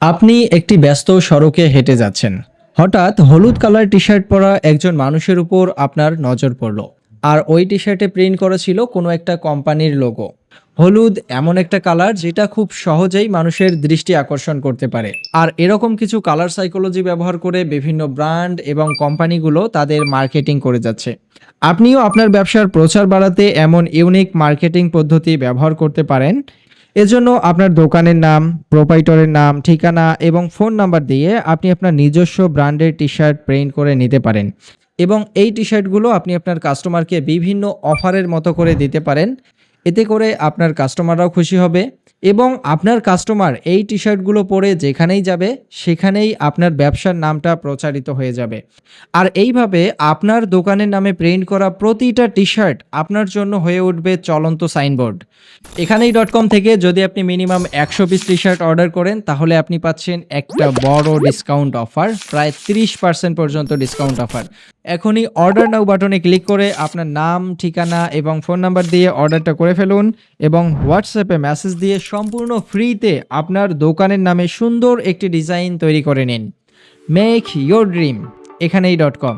আপনি একটি ব্যস্ত সড়কে হেঁটে যাচ্ছেন। হঠাৎ হলুদ কালার টি শার্ট পরা একজন মানুষের উপর আপনার নজর পড়ল। আর ওই টি শার্টে প্রিন্ট করা ছিল কোনো একটা কোম্পানির লোগো। হলুদ এমন একটা কালার যেটা খুব সহজেই মানুষের দৃষ্টি আকর্ষণ করতে পারে। আর এরকম কিছু কালার সাইকোলজি ব্যবহার করে বিভিন্ন ব্র্যান্ড এবং কোম্পানিগুলো তাদের মার্কেটিং করে যাচ্ছে। আপনিও আপনার ব্যবসার প্রচার বাড়াতে এমন ইউনিক মার্কেটিং পদ্ধতি ব্যবহার করতে পারেন। এজন্য আপনার দোকানের নাম প্রোপাইটরের নাম, ঠিকানা এবং ফোন নাম্বার দিয়ে আপনি আপনার নিজস্ব ব্র্যান্ডের টি শার্ট প্রিন্ট করে নিতে পারেন এবং এই টি শার্টগুলো আপনি আপনার কাস্টমারকে বিভিন্ন অফারের মতো করে দিতে পারেন। এতে করে আপনার কাস্টমাররাও খুশি হবে এবং আপনার কাস্টমার এই টি শার্টগুলো পরে যেখানেই যাবে, সেখানেই আপনার ব্যবসার নামটা প্রচারিত হয়ে যাবে। আর এইভাবে আপনার দোকানের নামে প্রিন্ট করা প্রতিটা টি শার্ট আপনার জন্য হয়ে উঠবে চলন্ত সাইনবোর্ড। এখানেই ডট কম থেকে যদি আপনি মিনিমাম একশো পিস টি শার্ট অর্ডার করেন, তাহলে আপনি পাচ্ছেন একটা বড় ডিসকাউন্ট অফার প্রায় তিরিশ পার্সেন্ট পর্যন্ত ডিসকাউন্ট অফার এখনই অর্ডার নাও বাটনে ক্লিক করে আপনার নাম, ঠিকানা এবং ফোন নাম্বার দিয়ে অর্ডারটা করে ফেলুন এবং হোয়াটসঅ্যাপে মেসেজ দিয়ে সম্পূর্ণ ফ্রিতে আপনার দোকানের নামে সুন্দর একটি ডিজাইন তৈরি করে নিন। মেক ইয়োর ড্রিম এখানেই ডট কম